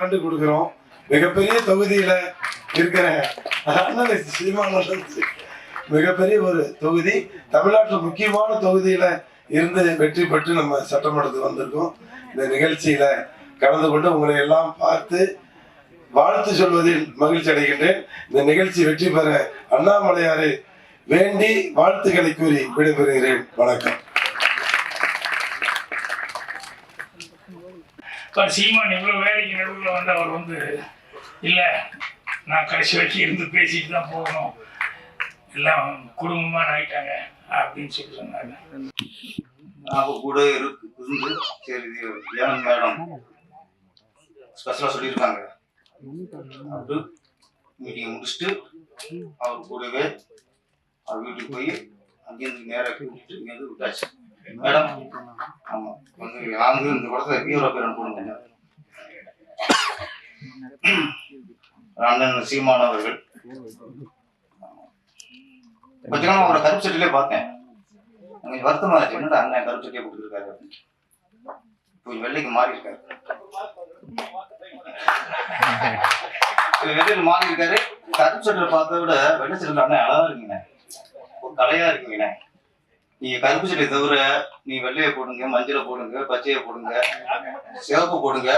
கண்டு கொடுக்குறோம். மிகப்பெரிய தொகுதியில இருக்கிற அண்ணன் மிகப்பெரிய ஒரு தொகுதி. தமிழ்நாட்டில் முக்கியமான தொகுதியில இருந்து வெற்றி பெற்று நம்ம சட்டமன்றத்துக்கு வந்திருக்கோம். இந்த நிகழ்ச்சியில கலந்து கொண்டு உங்களை எல்லாம் பார்த்து வாழ்த்து சொல்வதில் மகிழ்ச்சி அடைகின்றேன். இந்த நிகழ்ச்சி வெற்றி பெற அண்ணாமலையாரை வேண்டி வாழ்த்துக்களை கூறி விடைபெறுகிறேன். வணக்கம். இப்போ சீமான் இவ்வளோ வேலைக்கு நடுவில் வந்து அவர் வந்து இல்லை நான் கடைசி வரைக்கும் இருந்து பேசிட்டு தான் போகணும். எல்லாம் குடும்பமாக ஆயிட்டாங்க அப்படின்னு சொல்லி சொன்னாங்க. அவங்க கூட இருந்து சரி ஏன் மேடம் ஸ்பெஷலாக சொல்லியிருக்காங்க. அப்படி மீட்டிங்கை முடிச்சுட்டு அவர் கூடவே அவர் வீட்டுக்கு போய் அங்கேருந்து நேராக கூட்டிட்டு இங்கேருந்து விட்டாச்சு. மேடம் ஆமாம் வந்து நாங்கள் இந்த படத்தில் ஹீரோ பேர் போடுங்க அண்ணன் சீமான் அவர்கள் கொஞ்ச நாள் அவரை கருப்பு சட்டிலே பார்த்தேன் கொஞ்சம் வருத்தமா இருந்துச்சு என்னடா அண்ணன் கருப்பு சட்டியே கொடுத்துருக்காரு அப்படின்னு. கொஞ்சம் வெள்ளைக்கு மாறி இருக்காரு வெள்ளைக்கு மாறி இருக்காரு கருப்பு சட்டில பார்த்ததை விட வெள்ளை சட்டில அண்ணன் அழகா இருக்கீங்க ஒரு கலையா இருக்கீங்க நீங்க கருப்பு சட்டை தவிர நீ வெள்ளையை போடுங்க மஞ்சளை போடுங்க பச்சையை போடுங்க சிவப்பு போடுங்க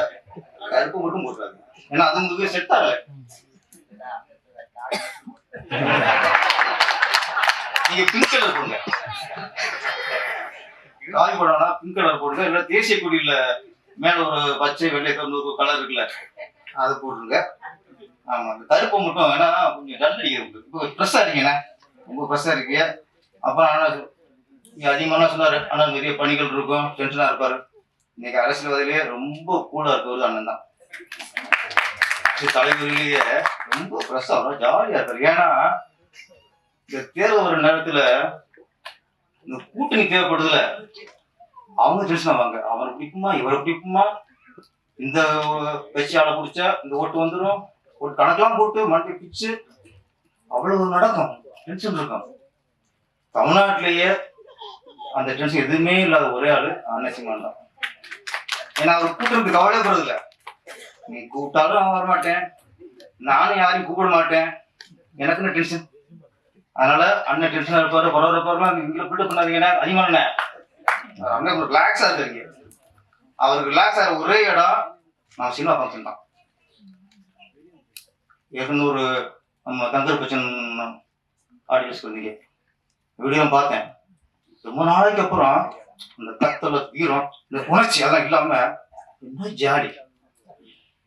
கருப்பு மட்டும் போடுறாங்க. ஏன்னா அது உங்களுக்கு செட் ஆகல நீங்க பிங்க் கலர் போடுங்க. காய் போடனா பிங்க் கலர் போடுங்க. இல்ல தேசிய கொடியில மேல ஒரு பச்சை வெள்ளை கலந்து ஒரு கலர் இருக்குல்ல அது போட்டுருங்க ஆமா இந்த கருப்பு மட்டும் வேணா கொஞ்சம் டல் அடிக்கிறது உங்களுக்கு. இப்போ ஃப்ரெஷ்ஷாக இருக்கீங்கண்ணே ரொம்ப ஃப்ரெஷ்ஷாக இருக்கீங்க. அப்புறம் இங்க அதிகமான சொன்னாரு ஆனால் நிறைய பணிகள் இருக்கும். டென்ஷனாக இருப்பாரு. இன்னைக்கு அரசியல்வாதிலேயே ரொம்ப கூலா இருக்கவர் அண்ணன் தான். தலைவரிலேயே ரொம்ப ஃப்ரெஷ்ஷாக ஜாலியாக இருக்காரு ஏன்னா இந்த தேர்வு வர நேரத்துல இந்த கூட்டணி தேவைப்படுதுல அவங்க டென்ஷன் ஆவாங்க. அவரை பிடிக்குமா இவரை பிடிக்குமா? இந்த கட்சி ஆளை பிடிச்சா இந்த ஓட்டு வந்துடும் ஒரு கணக்கெல்லாம் போட்டு மண்டை பிச்சு அவ்வளவு நடக்கும். டென்ஷன் இருக்கும். தமிழ்நாட்டிலேயே அந்த டென்ஷன் எதுவுமே இல்லாத ஒரே ஆளு அண்ணன் தான். ஏன்னா அவர் கூட்டுறதுக்கு கவலைப்படுறது இல்லை நீ கூப்பிட்டாலும் நான் வரமாட்டேன். நானும் யாரையும் கூப்பிட மாட்டேன். எனக்குன்னு டென்ஷன் அதனால அண்ணன் டென்ஷனாக இருப்பாரு வர இருப்பாருலாம் இங்க பில்டப் பண்ணாதீங்கன்னா அதிகமான அண்ணன் ரிலாக்ஸா இருக்கீங்க அவருக்கு ரிலாக்ஸ் ஆகிற ஒரே இடம் நான் சினிமா ஃபங்க்ஷன் தான். இருநூறு நம்ம தங்கர் பச்சன் ஆடியன்ஸ்க்கு வந்தீங்க. வீடியோ பார்த்தேன். ரொம்ப நாளைக்கு அப்புறம் அந்த கத்தல வீரம் இந்த உணர்ச்சி அதெல்லாம் இல்லாம இன்னும் ஜாடி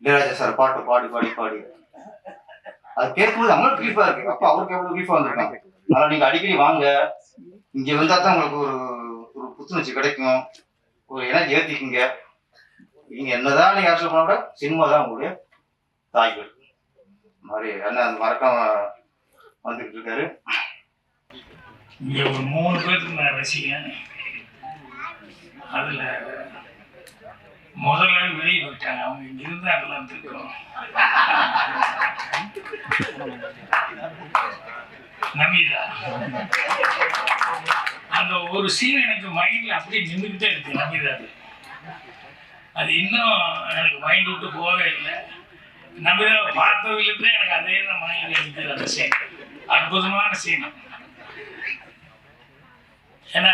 இளையராஜா சார் பாட்டு பாடி பாடி பாடி. அது கேட்கும்போது அவங்களுக்கு ரிலீஃபா இருக்கு. அப்ப அவருக்கு எவ்வளவு ரிலீஃபா வந்திருக்காங்க அதனால நீங்க அடிக்கடி வாங்க. இங்க வந்தா தான் உங்களுக்கு ஒரு ஒரு புத்துணர்ச்சி கிடைக்கும். ஒரு எனர்ஜி ஏத்திக்குங்க. நீங்க என்னதான் நீங்க அரசியல் பண்ண கூட சினிமா தான் உங்களுடைய தாய்கள். மாதிரி அண்ணன் அந்த மறக்காம வந்துகிட்டு இருக்காரு. இங்கே ஒரு மூணு பேருக்கு நான் ரசிகன் அதில் முதல்ல வெளியே போயிட்டாங்க. அவங்க இங்க அதெல்லாம் இருந்திருக்கோம் நமிதா அந்த ஒரு சீன் எனக்கு மைண்ட்ல அப்படியே நின்றுக்கிட்டே இருக்கு நமிதா அது இன்னும் எனக்கு மைண்ட் விட்டு போகவே இல்லை. நமிதாவை பார்த்ததுலேருந்து எனக்கு அதே தான் மைண்டில் இருக்குது அந்த சீன் அற்புதமான சீனம் ஏன்னா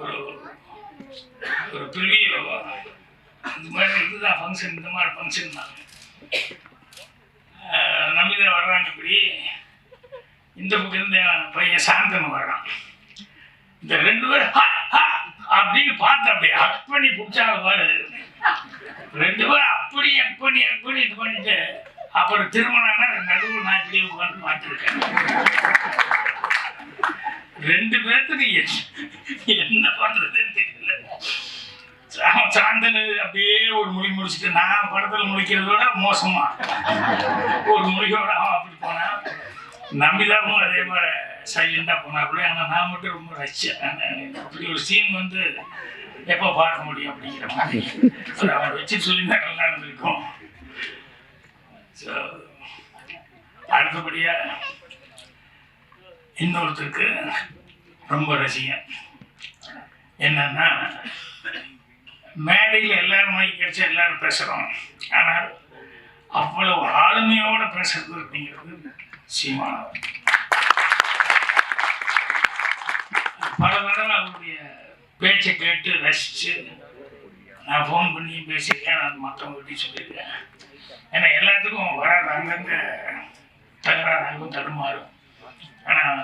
ஒரு ஒரு பெரிய இந்த மாதிரி இதுதான் ஃபங்க்ஷன் இந்த மாதிரி ஃபங்க்ஷன் தான். நம்பிதான் வர்றாங்க இப்படி இந்த பக்கம் இருந்து பையன் சாந்தன் வர்றான். இந்த ரெண்டு பேரும் ஹா, ஹா அப்படின்னு பார்த்த அப்படி ஹக் பண்ணி பிடிச்சாங்க பாரு. ரெண்டு பேரும் அப்படி ஹக் பண்ணி ஹக் பண்ணி இது பண்ணிட்டு அப்புறம் திருமணம்னா நடுவில் நான் இப்படி உட்காந்து பார்த்துருக்கேன். ரெண்டு பேர்த்துக்கு என்ன- என்ன பண்றதுன்னு தெரியல. சாந்தனு அப்படியே ஒரு மொழி முடிச்சுட்டு நான் படத்தில் முடிக்கிறதோட விட மோசமா. ஒரு மொழியோட அவன் அப்படி போனான் நம்பிதாவும் அதே மாதிரி சைலண்டா போனாப்புல. ஆனா நான் மட்டும் ரொம்ப ரசிச்சேன் நான் அப்படி ஒரு சீன் வந்து எப்போ பார்க்க முடியும் அப்படிங்கிற மாதிரி. ஒரு அவரை வச்சு சொல்லியிருந்தா நல்லா இருந்திருக்கும். ஸோ அடுத்தபடியா இன்னொருத்தருக்கு ரொம்ப ரசிகன். என்னன்னா மேடையில் எல்லாரும் மைக் கிடைச்சா எல்லாரும் பேசுகிறோம் ஆனால் அவ்வளவு ஆளுமையோடு பேசுறது அப்படிங்கிறது சீமானவர் பல தடவை அவருடைய பேச்சை கேட்டு ரசித்து நான் ஃபோன் பண்ணி பேசியிருக்கேன் நான் மற்றவங்ககிட்டையும் சொல்லியிருக்கேன். ஏன்னா எல்லாத்துக்கும் வராது அங்கங்கே தகராறாகும் தடுமாறும். ஆனால்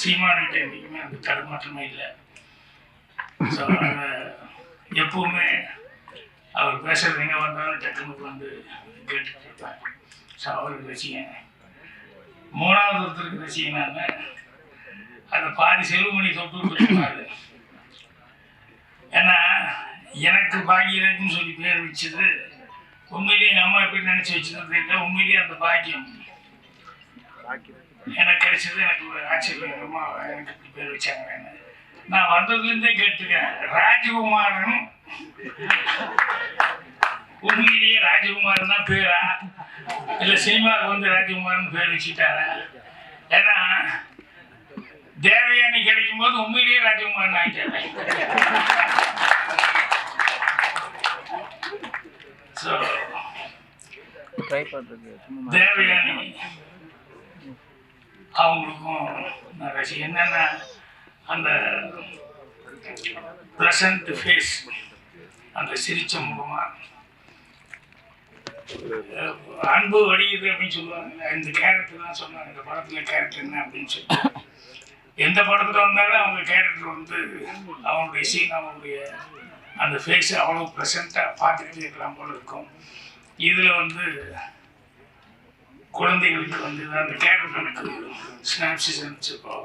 சீமானிட்ட என்றைக்குமே அந்த தடுமாற்றமே இல்லை. ஸோ எப்பவுமே அவர் பேசுறது எங்கே வந்தாலும் டக்குனுக்கு வந்து கேட்டுட்டு இருப்பேன் ஸோ அவருக்கு ரசிகன் மூணாவது ஒருத்தருக்கு ரசிகனாங்க அந்த பாதி செல்வமணி தொட்டு விட்டுருப்பாரு ஏன்னா எனக்கு பாக்கியராஜ்னு சொல்லி பேர் வச்சது உண்மையிலேயே எங்கள் அம்மா எப்படி நினச்சி வச்சுருந்தது உண்மையிலேயே அந்த பாக்கியம். எனக்கு கிடைச்சது எனக்கு ஒரு ஆச்சரியமா எனக்கு இப்படி பேர் வச்சாங்கன்னு நான் வந்ததுலேருந்தே கேட்டுருக்கேன் ராஜகுமாரன். உண்மையிலேயே ராஜகுமாரன் தான் பேரா? இல்லை சினிமாவுக்கு வந்து ராஜகுமாரன் பேர் வச்சுட்டாரா ஏன்னா தேவயானி கிடைக்கும் போது உண்மையிலேயே ராஜகுமாரன் சும்மா தேவயானி. அவங்களுக்கும் நான் ரசி என்னென்ன அந்த ப்ளசண்ட் ஃபேஸ் அந்த சிரிச்ச மூலமாக அன்பு வடியுது அப்படின்னு சொல்லுவாங்க. இந்த கேரக்டர் தான் சொன்னாங்க. இந்த படத்தில் கேரக்டர் என்ன அப்படின்னு சொல்லி எந்த படத்தில் வந்தாலும் அவங்க கேரக்டர் வந்து அவங்களுடைய சீன் அவங்களுடைய அந்த ஃபேஸ் அவ்வளோ ப்ரெசண்ட்டாக பார்த்துக்கிட்டே இருக்கலாம் போல இருக்கும். இதில் வந்து குழந்தைகளுக்கு வந்து அந்த கேரக்டர் எனக்கு ஸ்னாப்ஸிஸ் இருந்துச்சப்போ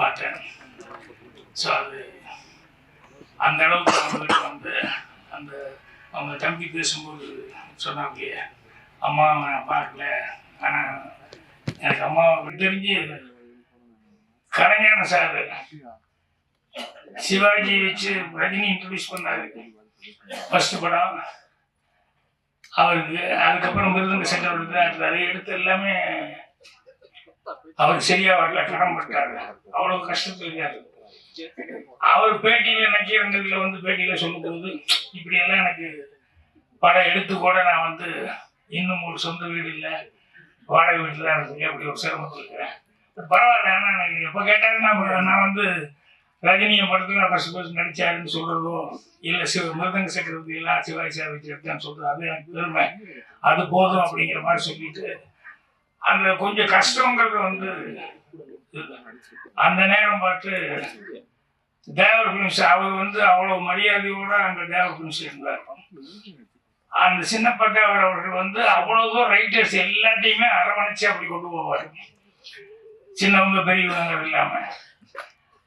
பார்த்தேன். ஸோ அது அந்த அளவுக்கு அவங்களுக்கு வந்து அந்த அவங்க தம்பி பேசும்போது சொன்னாங்க அம்மாவை நான் பார்க்கல. ஆனால் எனக்கு அம்மாவை தெரிஞ்சு கலைஞான சார் சிவாஜி வச்சு ரஜினி இன்ட்ரடியூஸ் பண்ணாரு. ஃபர்ஸ்ட் படம். அவருக்கு அதுக்கப்புறம் விருதுங்க சென்ற தான். எடுத்து எல்லாமே அவர் சரியா வரல கடன் பட்டாரு அவ்வளவு கஷ்டத்தில் இருக்காரு. அவர் பேட்டியில நக்கீரங்கத்துல வந்து பேட்டியில சொல்லும்போது இப்படி எல்லாம் எனக்கு படம் எடுத்து கூட நான் வந்து இன்னும் ஒரு சொந்த வீடு இல்லை வாடகை வீட்டில் தான் இருக்கேன். அப்படி ஒரு சிரமத்தில் இருக்கிறேன். பரவாயில்ல ஆனால் எனக்கு எப்போ கேட்டாலும் நான் நான் வந்து ரஜினியை படத்தில் நான் ஃபர்ஸ்ட் ஃபர்ஸ்ட் நடித்தாருன்னு சொல்கிறதோ இல்லை சிவ மிருதங்க சக்கரவர்த்தி எல்லாம் சிவாஜி சார் சொல்கிறது அது எனக்கு பெருமை. அது போதும் அப்படிங்கிற மாதிரி சொல்லிட்டு அந்த கொஞ்சம் கஷ்டங்கிறது வந்து அந்த நேரம் பார்த்து தேவர் பிலிம்ஸ் அவர் வந்து அவ்வளோ மரியாதையோட அந்த தேவர் பிலிம்ஸ் இருந்தார். அந்த சின்ன பட்டவர் அவர்கள் வந்து அவ்வளோ ரைட்டர்ஸ் எல்லாத்தையுமே அரவணைச்சு அப்படி கொண்டு போவார். சின்னவங்க பெரியவங்க இல்லாமல்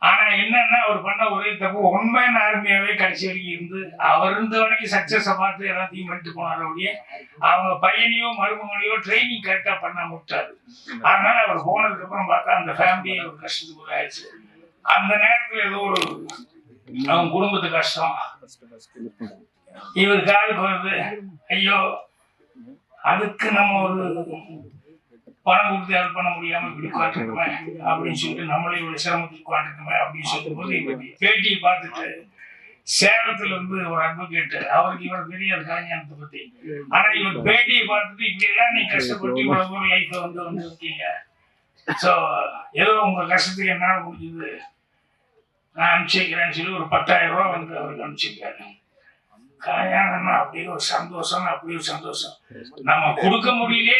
ஆனா என்னன்னா அவர் பண்ண ஒரே தப்பு உண்மையான ஆர்மியாவே கடைசி வரைக்கும் இருந்து அவர் இருந்த வரைக்கும் சக்சஸை பார்த்து எல்லாத்தையும் பண்ணிட்டு போனார் அப்படியே அவங்க பையனையோ மருமகனையோ ட்ரைனிங் கரெக்டா பண்ண விட்டாரு அதனால அவர் போனதுக்கு அப்புறம் பார்த்தா அந்த ஃபேமிலியே ஒரு கஷ்டத்துக்கு ஆயிடுச்சு அந்த நேரத்துல ஏதோ ஒரு அவங்க குடும்பத்து கஷ்டம். இவர் காலுக்கு வருது ஐயோ அதுக்கு நம்ம ஒரு பணம் கொடுத்து ஹெல்ப் பண்ண முடியாம இப்படி உட்காந்துருக்குமே அப்படின்னு சொல்லிட்டு நம்மளே இவ்வளவு சிரமத்துக்கு உட்காந்துருக்கோமே அப்படின்னு சொல்லும்போது இவர் பேட்டியை பார்த்துட்டு சேலத்துல இருந்து ஒரு அட்வொகேட் அவருக்கு இவர் தெரியாது கலைஞானத்தை பத்தி. ஆனா இவர் பேட்டியை பார்த்துட்டு இப்படி எல்லாம் நீ கஷ்டப்பட்டு இவ்வளவு தூரம் லைஃப்ல வந்து வந்து இருக்கீங்க சோ ஏதோ உங்க கஷ்டத்துக்கு என்னால முடிஞ்சது. நான் அனுப்பிச்சிக்கிறேன்னு சொல்லி ஒரு பத்தாயிரம் ரூபா வந்து அவருக்கு அனுப்பிச்சிருக்காரு. கல்யாணம்னா அப்படியே ஒரு சந்தோஷம் அப்படியே ஒரு சந்தோஷம். நம்ம கொடுக்க முடியலையே